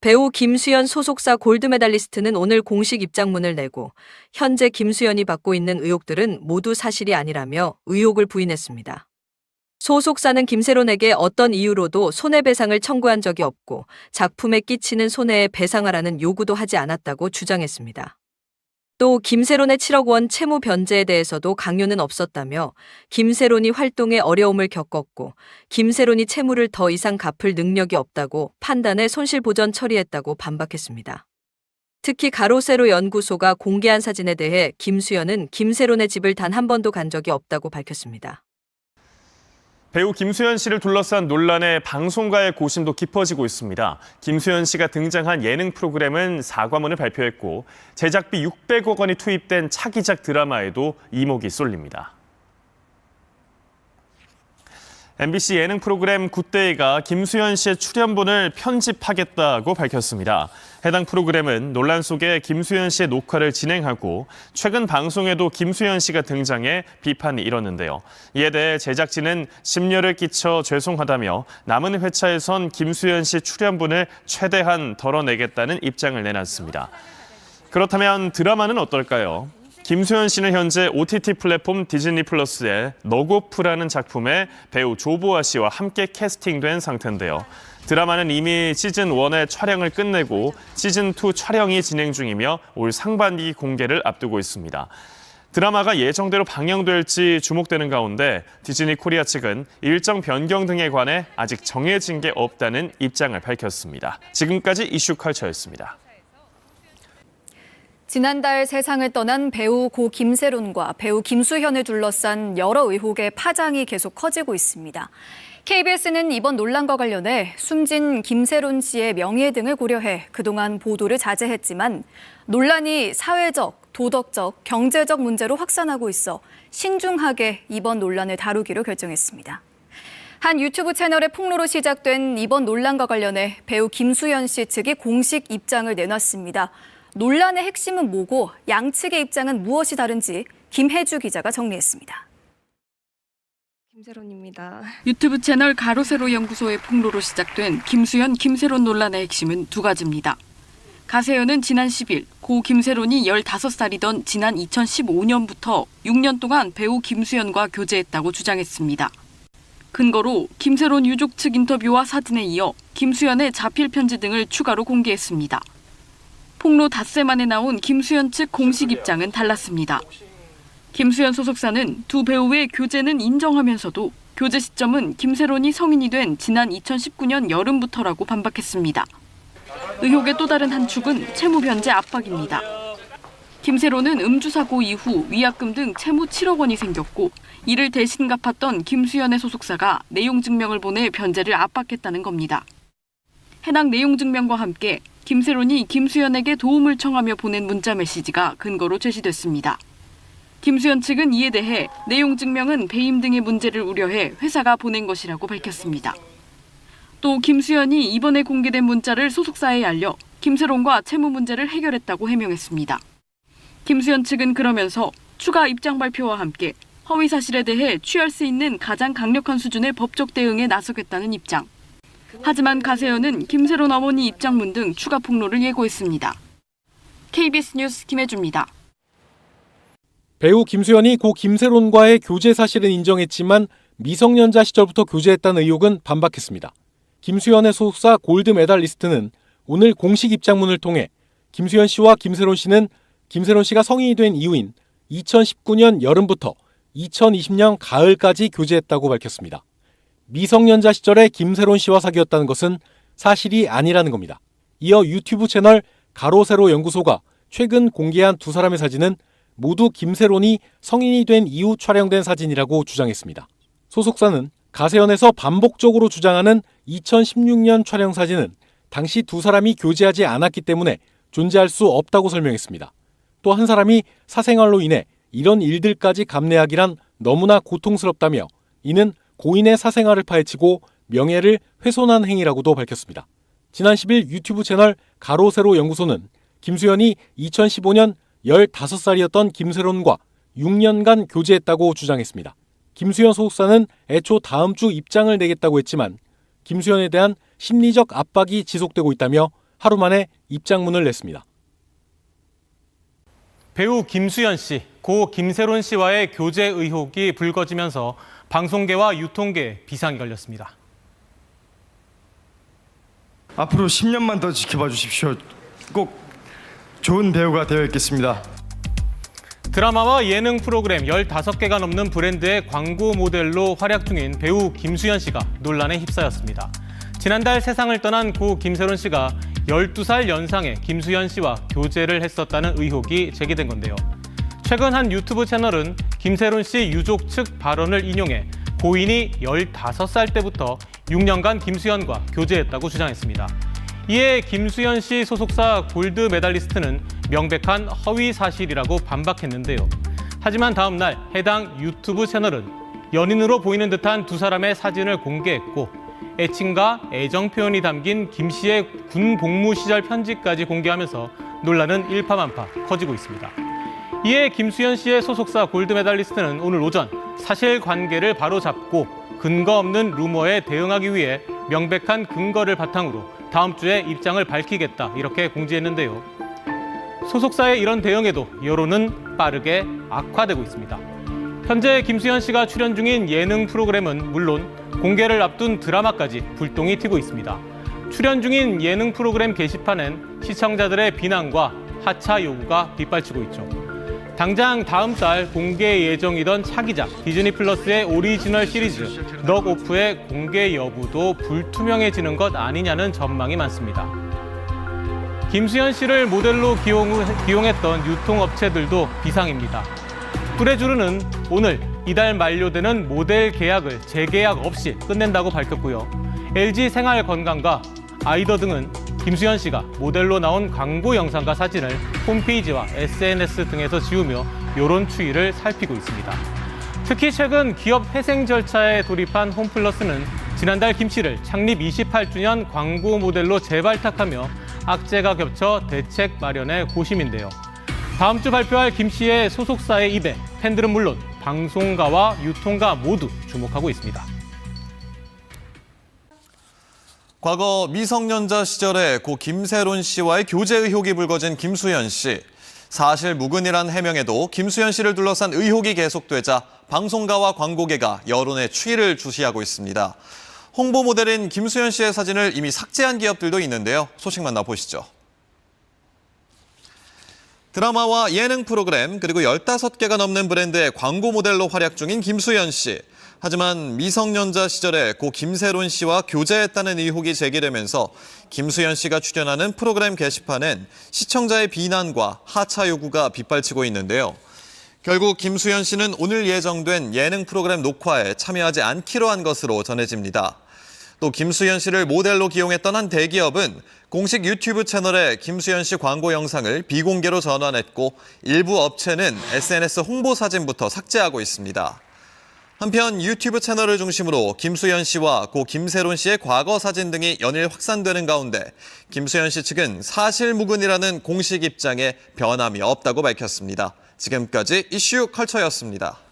배우 김수현 소속사 골드메달리스트는 오늘 공식 입장문을 내고 현재 김수현이 받고 있는 의혹들은 모두 사실이 아니라며 의혹을 부인했습니다. 소속사는 김세론에게 어떤 이유로도 손해배상을 청구한 적이 없고 작품에 끼치는 손해에 배상하라는 요구도 하지 않았다고 주장했습니다. 또 김세론의 7억 원 채무 변제에 대해서도 강요는 없었다며 김세론이 활동에 어려움을 겪었고 김세론이 채무를 더 이상 갚을 능력이 없다고 판단해 손실보전 처리했다고 반박했습니다. 특히 가로세로 연구소가 공개한 사진에 대해 김수현은 김세론의 집을 단 한 번도 간 적이 없다고 밝혔습니다. 배우 김수현 씨를 둘러싼 논란에 방송가의 고심도 깊어지고 있습니다. 김수현 씨가 등장한 예능 프로그램은 사과문을 발표했고 제작비 600억 원이 투입된 차기작 드라마에도 이목이 쏠립니다. MBC 예능 프로그램 굿데이가 김수현 씨의 출연분을 편집하겠다고 밝혔습니다. 해당 프로그램은 논란 속에 김수현 씨의 녹화를 진행하고 최근 방송에도 김수현 씨가 등장해 비판이 일었는데요. 이에 대해 제작진은 심려를 끼쳐 죄송하다며 남은 회차에선 김수현 씨 출연분을 최대한 덜어내겠다는 입장을 내놨습니다. 그렇다면 드라마는 어떨까요? 김수현 씨는 현재 OTT 플랫폼 디즈니 플러스의 너고프라는 작품에 배우 조보아 씨와 함께 캐스팅된 상태인데요. 드라마는 이미 시즌 1의 촬영을 끝내고 시즌 2 촬영이 진행 중이며 올 상반기 공개를 앞두고 있습니다. 드라마가 예정대로 방영될지 주목되는 가운데 디즈니 코리아 측은 일정 변경 등에 관해 아직 정해진 게 없다는 입장을 밝혔습니다. 지금까지 이슈 컬처였습니다. 지난달 세상을 떠난 배우 고 김세론과 배우 김수현을 둘러싼 여러 의혹의 파장이 계속 커지고 있습니다. KBS는 이번 논란과 관련해 숨진 김세론 씨의 명예 등을 고려해 그동안 보도를 자제했지만 논란이 사회적, 도덕적, 경제적 문제로 확산하고 있어 신중하게 이번 논란을 다루기로 결정했습니다. 한 유튜브 채널의 폭로로 시작된 이번 논란과 관련해 배우 김수현 씨 측이 공식 입장을 내놨습니다. 논란의 핵심은 뭐고 양측의 입장은 무엇이 다른지 김혜주 기자가 정리했습니다. 김세론입니다. 유튜브 채널 가로세로 연구소의 폭로로 시작된 김수현, 김세론 논란의 핵심은 두 가지입니다. 가세현은 지난 10일 고 김세론이 15살이던 지난 2015년부터 6년 동안 배우 김수현과 교제했다고 주장했습니다. 근거로 김세론 유족 측 인터뷰와 사진에 이어 김수현의 자필 편지 등을 추가로 공개했습니다. 폭로 닷새 만에 나온 김수현 측 공식 입장은 달랐습니다. 김수현 소속사는 두 배우의 교제는 인정하면서도 교제 시점은 김세론이 성인이 된 지난 2019년 여름부터라고 반박했습니다. 의혹의 또 다른 한 축은 채무 변제 압박입니다. 김세론은 음주 사고 이후 위약금 등 채무 7억 원이 생겼고 이를 대신 갚았던 김수현의 소속사가 내용 증명을 보내 변제를 압박했다는 겁니다. 해당 내용 증명과 함께 김세론이 김수현에게 도움을 청하며 보낸 문자 메시지가 근거로 제시됐습니다. 김수현 측은 이에 대해 내용 증명은 배임 등의 문제를 우려해 회사가 보낸 것이라고 밝혔습니다. 또 김수현이 이번에 공개된 문자를 소속사에 알려 김세론과 채무 문제를 해결했다고 해명했습니다. 김수현 측은 그러면서 추가 입장 발표와 함께 허위 사실에 대해 취할 수 있는 가장 강력한 수준의 법적 대응에 나서겠다는 입장. 하지만 가세현은 김세론 어머니 입장문 등 추가 폭로를 예고했습니다. KBS 뉴스 김혜주입니다. 배우 김수현이 고 김세론과의 교제 사실은 인정했지만 미성년자 시절부터 교제했다는 의혹은 반박했습니다. 김수현의 소속사 골드 메달리스트는 오늘 공식 입장문을 통해 김수현 씨와 김세론 씨는 김세론 씨가 성인이 된 이후인 2019년 여름부터 2020년 가을까지 교제했다고 밝혔습니다. 미성년자 시절에 김세론 씨와 사귀었다는 것은 사실이 아니라는 겁니다. 이어 유튜브 채널 가로세로 연구소가 최근 공개한 두 사람의 사진은 모두 김세론이 성인이 된 이후 촬영된 사진이라고 주장했습니다. 소속사는 가세연에서 반복적으로 주장하는 2016년 촬영 사진은 당시 두 사람이 교제하지 않았기 때문에 존재할 수 없다고 설명했습니다. 또 한 사람이 사생활로 인해 이런 일들까지 감내하기란 너무나 고통스럽다며 이는 고인의 사생활을 파헤치고 명예를 훼손한 행위라고도 밝혔습니다. 지난 10일 유튜브 채널 가로세로 연구소는 김수현이 2015년 15살이었던 김세론과 6년간 교제했다고 주장했습니다. 김수현 소속사는 애초 다음 주 입장을 내겠다고 했지만 김수현에 대한 심리적 압박이 지속되고 있다며 하루 만에 입장문을 냈습니다. 배우 김수현 씨, 고 김세론 씨와의 교제 의혹이 불거지면서 방송계와 유통계에 비상이 걸렸습니다. 앞으로 10년만 더 지켜봐 주십시오. 꼭 좋은 배우가 되어 있겠습니다. 드라마와 예능 프로그램 15개가 넘는 브랜드의 광고 모델로 활약 중인 배우 김수현 씨가 논란에 휩싸였습니다. 지난달 세상을 떠난 고 김세론 씨가 12살 연상의 김수현 씨와 교제를 했었다는 의혹이 제기된 건데요. 최근 한 유튜브 채널은 김세론 씨 유족 측 발언을 인용해 고인이 15살 때부터 6년간 김수현과 교제했다고 주장했습니다. 이에 김수현 씨 소속사 골드 메달리스트는 명백한 허위 사실이라고 반박했는데요. 하지만 다음 날 해당 유튜브 채널은 연인으로 보이는 듯한 두 사람의 사진을 공개했고 애칭과 애정 표현이 담긴 김 씨의 군 복무 시절 편지까지 공개하면서 논란은 일파만파 커지고 있습니다. 이에 김수현 씨의 소속사 골드 메달리스트는 오늘 오전 사실 관계를 바로잡고 근거 없는 루머에 대응하기 위해 명백한 근거를 바탕으로 다음 주에 입장을 밝히겠다 이렇게 공지했는데요. 소속사의 이런 대응에도 여론은 빠르게 악화되고 있습니다. 현재 김수현 씨가 출연 중인 예능 프로그램은 물론 공개를 앞둔 드라마까지 불똥이 튀고 있습니다. 출연 중인 예능 프로그램 게시판엔 시청자들의 비난과 하차 요구가 빗발치고 있죠. 당장 다음 달 공개 예정이던 차기작 디즈니 플러스의 오리지널 시리즈 넉 오프의 공개 여부도 불투명해지는 것 아니냐는 전망이 많습니다. 김수현 씨를 모델로 기용, 기용했던 유통업체들도 비상입니다. 뚜레쥬르는 오늘 이달 만료되는 모델 계약을 재계약 없이 끝낸다고 밝혔고요. LG 생활건강과 아이더 등은 김수현 씨가 모델로 나온 광고 영상과 사진을 홈페이지와 SNS 등에서 지우며 여론 추이를 살피고 있습니다. 특히 최근 기업 회생 절차에 돌입한 홈플러스는 지난달 김 씨를 창립 28주년 광고 모델로 재발탁하며 악재가 겹쳐 대책 마련에 고심인데요. 다음 주 발표할 김 씨의 소속사의 입에 팬들은 물론 방송가와 유통가 모두 주목하고 있습니다. 과거 미성년자 시절에 고 김세론 씨와의 교제 의혹이 불거진 김수현 씨. 사실 무근이란 해명에도 김수현 씨를 둘러싼 의혹이 계속되자 방송가와 광고계가 여론의 추이를 주시하고 있습니다. 홍보 모델인 김수현 씨의 사진을 이미 삭제한 기업들도 있는데요. 소식 만나보시죠. 드라마와 예능 프로그램 그리고 15개가 넘는 브랜드의 광고 모델로 활약 중인 김수현 씨. 하지만 미성년자 시절에 고 김세론 씨와 교제했다는 의혹이 제기되면서 김수현 씨가 출연하는 프로그램 게시판엔 시청자의 비난과 하차 요구가 빗발치고 있는데요. 결국 김수현 씨는 오늘 예정된 예능 프로그램 녹화에 참여하지 않기로 한 것으로 전해집니다. 또 김수현 씨를 모델로 기용했던 한 대기업은 공식 유튜브 채널에 김수현 씨 광고 영상을 비공개로 전환했고 일부 업체는 SNS 홍보 사진부터 삭제하고 있습니다. 한편 유튜브 채널을 중심으로 김수현 씨와 고 김세론 씨의 과거 사진 등이 연일 확산되는 가운데 김수현 씨 측은 사실무근이라는 공식 입장에 변함이 없다고 밝혔습니다. 지금까지 이슈 컬처였습니다.